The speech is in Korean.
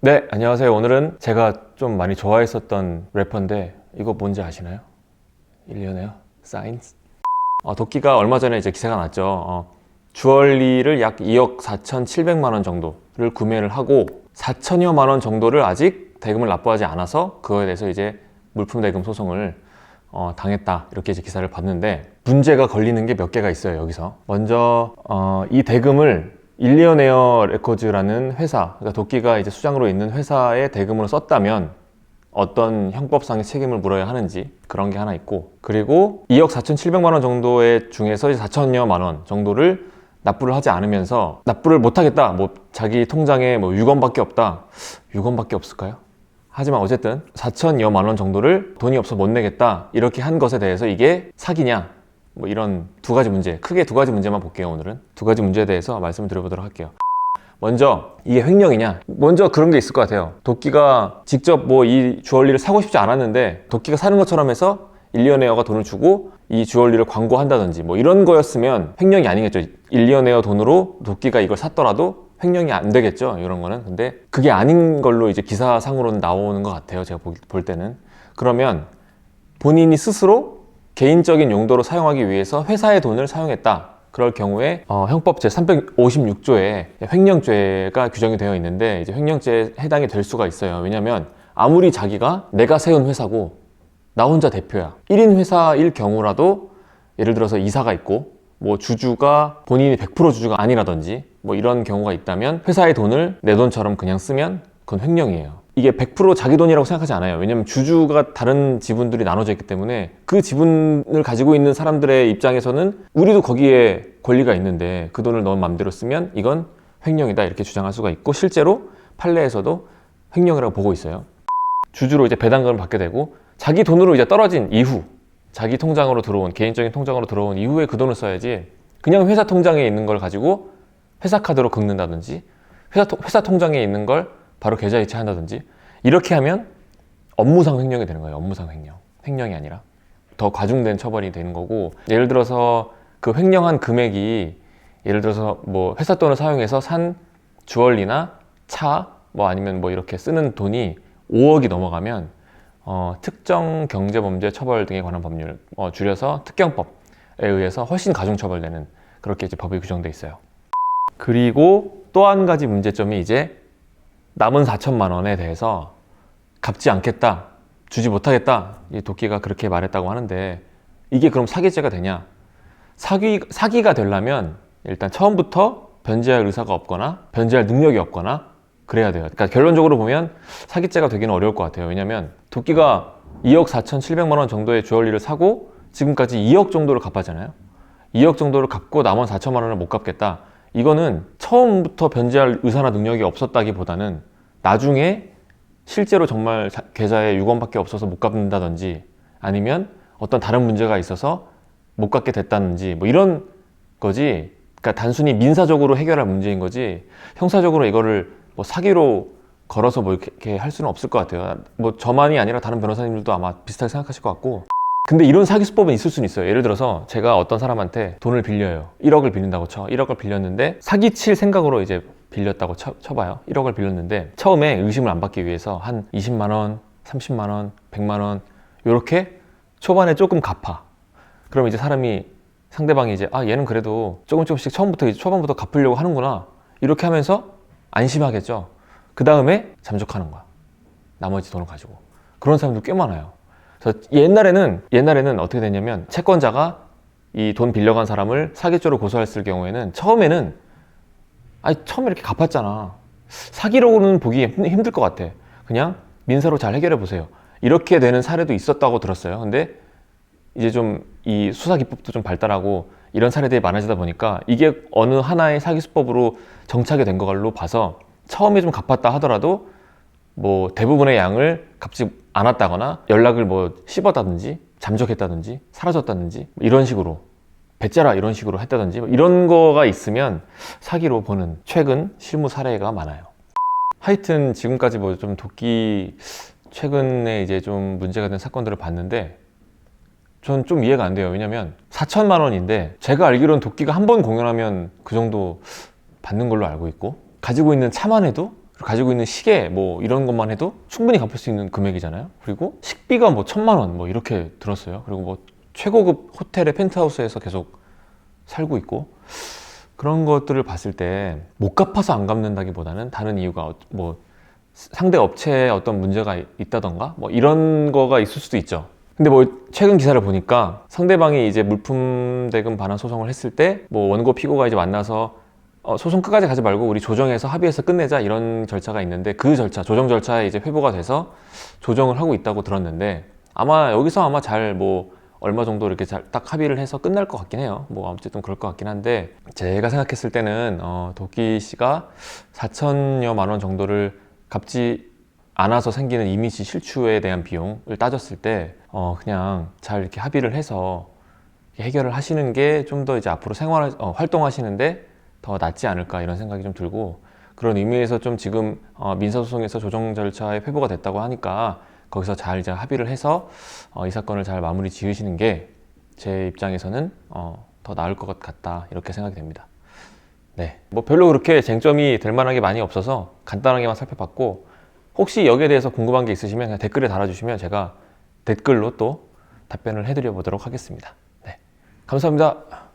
네, 안녕하세요. 오늘은 제가 좀 많이 좋아했었던 래퍼인데 이거 뭔지 아시나요? 일리어네요. 사인스. 어, 도끼가 얼마 전에 이제 기사가 났죠. 어, 주얼리를 약 2억 4,700만 원 정도를 구매를 하고 4천여만 원 정도를 아직 대금을 납부하지 않아서 그거에 대해서 이제 물품 대금 소송을 어, 당했다 이렇게 이제 기사를 봤는데 문제가 걸리는 게 몇 개가 있어요 여기서 먼저 어, 이 대금을 일리어네어 레코즈라는 회사 그러니까 도끼가 이제 수장으로 있는 회사의 대금으로 썼다면 어떤 형법상의 책임을 물어야 하는지 그런 게 하나 있고 그리고 2억 4,700만 원 정도의 중에서 4천여만 원 정도를 납부를 하지 않으면서 납부를 못 하겠다 뭐 자기 통장에 뭐 6원밖에 없다 6원밖에 없을까요? 하지만 어쨌든 4천여만 원 정도를 돈이 없어 못 내겠다 이렇게 한 것에 대해서 이게 사기냐 뭐 이런 두 가지 문제 크게 두 가지 문제만 볼게요 오늘은. 두 가지 문제에 대해서 말씀을 드려보도록 할게요. 먼저 이게 횡령이냐? 먼저 그런 게 있을 것 같아요. 도끼가 직접 뭐 이 주얼리를 사고 싶지 않았는데 도끼가 사는 것처럼 해서 일리어네어가 돈을 주고 이 주얼리를 광고한다든지 뭐 이런 거였으면 횡령이 아니겠죠. 일리어네어 돈으로 도끼가 이걸 샀더라도 횡령이 안 되겠죠 이런 거는. 근데 그게 아닌 걸로 이제 기사상으로는 나오는 것 같아요 제가 볼- 볼 때는. 그러면 본인이 스스로 개인적인 용도로 사용하기 위해서 회사의 돈을 사용했다. 그럴 경우에 어, 형법 제 356조에 횡령죄가 규정이 되어 있는데 이제 횡령죄에 해당이 될 수가 있어요. 왜냐하면 아무리 자기가 내가 세운 회사고 나 혼자 대표야. 1인 회사일 경우라도 예를 들어서 이사가 있고 뭐 주주가 본인이 100% 주주가 아니라든지 뭐 이런 경우가 있다면 회사의 돈을 내 돈처럼 그냥 쓰면 그건 횡령이에요. 이게 100% 자기 돈이라고 생각하지 않아요. 왜냐면 주주가 다른 지분들이 나눠져 있기 때문에 그 지분을 가지고 있는 사람들의 입장에서는 우리도 거기에 권리가 있는데 그 돈을 너 맘대로 쓰면 이건 횡령이다 이렇게 주장할 수가 있고 실제로 판례에서도 횡령이라고 보고 있어요. 주주로 이제 배당금을 받게 되고 자기 돈으로 이제 떨어진 이후 자기 통장으로 들어온 개인적인 통장으로 들어온 이후에 그 돈을 써야지 그냥 회사 통장에 있는 걸 가지고 회사 카드로 긁는다든지 회사, 통- 회사 통장에 있는 걸 바로 계좌 이체한다든지 이렇게 하면 업무상 횡령이 되는 거예요 업무상 횡령 횡령이 아니라 더 과중된 처벌이 되는 거고 예를 들어서 그 횡령한 금액이 예를 들어서 뭐 회사 돈을 사용해서 산 주얼리나 차 뭐 아니면 뭐 이렇게 쓰는 돈이 5억이 넘어가면 어, 특정 경제범죄 처벌 등에 관한 법률 어, 줄여서 특경법에 의해서 훨씬 가중 처벌되는 그렇게 이제 법이 규정돼 있어요. 그리고 또 한 가지 문제점이 이제 남은 4천만 원에 대해서 갚지 않겠다, 주지 못하겠다. 이 도끼가 그렇게 말했다고 하는데 이게 그럼 사기죄가 되냐? 사기 사기가 되려면 일단 처음부터 변제할 의사가 없거나 변제할 능력이 없거나 그래야 돼요. 그러니까 결론적으로 보면 사기죄가 되기는 어려울 것 같아요. 왜냐하면 도끼가 2억 4,700만 원 정도의 주얼리를 사고 지금까지 2억 정도를 갚았잖아요. 2억 정도를 갚고 남은 4천만 원을 못 갚겠다. 이거는 처음부터 변제할 의사나 능력이 없었다기보다는 나중에 실제로 정말 자- 계좌에 6원밖에 없어서 못 갚는다든지 아니면 어떤 다른 문제가 있어서 못 갚게 됐다든지 뭐 이런 거지. 그러니까 단순히 민사적으로 해결할 문제인 거지 형사적으로 이거를 뭐 사기로 걸어서 뭐 이렇게 할 수는 없을 것 같아요. 뭐 저만이 아니라 다른 변호사님들도 아마 비슷하게 생각하실 것 같고. 근데 이런 사기 수법은 있을 수는 있어요. 예를 들어서 제가 어떤 사람한테 돈을 빌려요. 1억을 빌린다고 쳐. 1억을 빌렸는데 사기 칠 생각으로 이제 빌렸다고 쳐, 쳐봐요. 1억을 빌렸는데 처음에 의심을 안 받기 위해서 한 20만 원, 30만 원, 100만 원 이렇게 초반에 조금 갚아. 그럼 이제 사람이 상대방이 이제 아 얘는 그래도 조금 조금씩 처음부터 초반부터 갚으려고 하는구나 이렇게 하면서 안심하겠죠. 그 다음에 잠적하는 거야. 나머지 돈을 가지고 그런 사람도 꽤 많아요. 그래서 옛날에는 옛날에는 어떻게 됐냐면 채권자가 이 돈 빌려간 사람을 사기죄로 고소했을 경우에는 처음에는 아니 처음에 이렇게 갚았잖아. 사기로는 보기 힘- 힘들 것 같아. 그냥 민사로 잘 해결해 보세요. 이렇게 되는 사례도 있었다고 들었어요. 근데 이제 좀 이 수사 기법도 좀 발달하고 이런 사례들이 많아지다 보니까 이게 어느 하나의 사기 수법으로 정착이 된 걸로 봐서 처음에 좀 갚았다 하더라도 뭐 대부분의 양을 갚지 않았다거나 연락을 뭐 씹었다든지 잠적했다든지 사라졌다든지 뭐 이런 식으로 배째라 이런 식으로 했다든지 뭐 이런 거가 있으면 사기로 보는 최근 실무 사례가 많아요. 하여튼 지금까지 뭐 좀 도끼 최근에 이제 좀 문제가 된 사건들을 봤는데 전 좀 이해가 안 돼요. 왜냐면 4천만 원인데 제가 알기로는 도끼가 한 번 공연하면 그 정도 받는 걸로 알고 있고 가지고 있는 차만 해도 가지고 있는 시계 뭐 이런 것만 해도 충분히 갚을 수 있는 금액이잖아요. 그리고 식비가 뭐 천만 원 뭐 이렇게 들었어요. 그리고 뭐 최고급 호텔의 펜트하우스에서 계속 살고 있고 그런 것들을 봤을 때 못 갚아서 안 갚는다기보다는 다른 이유가 어- 뭐 상대 업체에 어떤 문제가 이- 있다던가 뭐 이런 거가 있을 수도 있죠. 근데 뭐 최근 기사를 보니까 상대방이 이제 물품 대금 반환 소송을 했을 때 뭐 원고 피고가 이제 만나서 어, 소송 끝까지 가지 말고 우리 조정해서 합의해서 끝내자 이런 절차가 있는데 그 절차 조정 절차에 이제 회부가 돼서 조정을 하고 있다고 들었는데 아마 여기서 아마 잘 뭐 얼마 정도 이렇게 잘 딱 합의를 해서 끝날 것 같긴 해요. 뭐 어쨌든 그럴 것 같긴 한데 제가 생각했을 때는 어, 도끼 씨가 4천여만 원 정도를 갚지 않아서 생기는 이미지 실추에 대한 비용을 따졌을 때 어, 그냥 잘 이렇게 합의를 해서 해결을 하시는 게 좀 더 이제 앞으로 생활 어, 활동하시는데 더 낫지 않을까 이런 생각이 좀 들고 그런 의미에서 좀 지금 어, 민사소송에서 조정 절차에 회부가 됐다고 하니까 거기서 잘 이제 합의를 해서 어, 이 사건을 잘 마무리 지으시는 게 제 입장에서는 어, 더 나을 것 같다 이렇게 생각이 됩니다. 네, 뭐 별로 그렇게 쟁점이 될 만한 게 많이 없어서 간단하게만 살펴봤고 혹시 여기에 대해서 궁금한 게 있으시면 그냥 댓글에 달아주시면 제가 댓글로 또 답변을 해드려 보도록 하겠습니다. 네, 감사합니다.